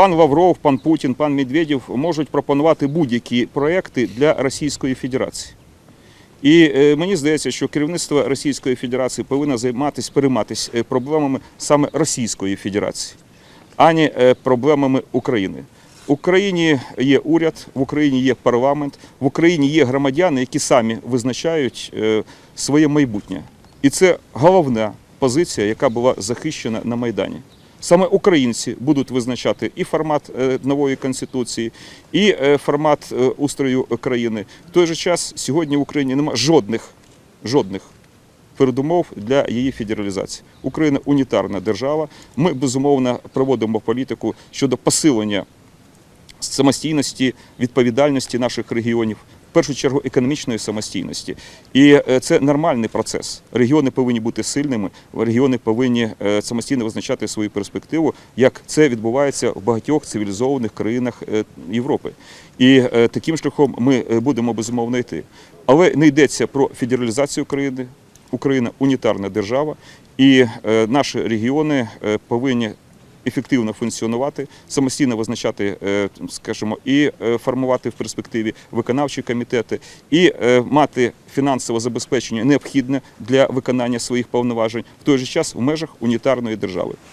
пан Лавров, пан Путін, пан Медведєв можуть пропонувати будь-які проекти для Російської Федерації. І е, мені здається, що керівництво Російської Федерації повинно займатися, перейматися е, проблемами саме Російської Федерації, а не е, проблемами України. В Україні є уряд, в Україні є парламент, в Україні є громадяни, які самі визначають своє майбутнє. І це головна позиція, яка була захищена на Майдані. Саме українці будуть визначати і формат е, нової конституції, і е, формат е, устрою країни. В той же час сьогодні в Україні немає жодних, жодних передумов для її федералізації. Україна унітарна держава. Ми безумовно проводимо політику щодо посилення самостійності, відповідальності наших регіонів. В першу чергу економічної самостійності, і е, це нормальний процес. Регіони повинні бути сильними, регіони повинні е, самостійно визначати свою перспективу, як це відбувається в багатьох цивілізованих країнах е, Європи. І таким шляхом ми будемо безумовно йти. Але не йдеться про федералізацію країни. Україна унітарна держава, і наші регіони повинні ефективно функціонувати, самостійно визначати, е, скажімо, і е, формувати в перспективі виконавчі комітети, і е, мати фінансове забезпечення необхідне для виконання своїх повноважень в той же час в межах унітарної держави.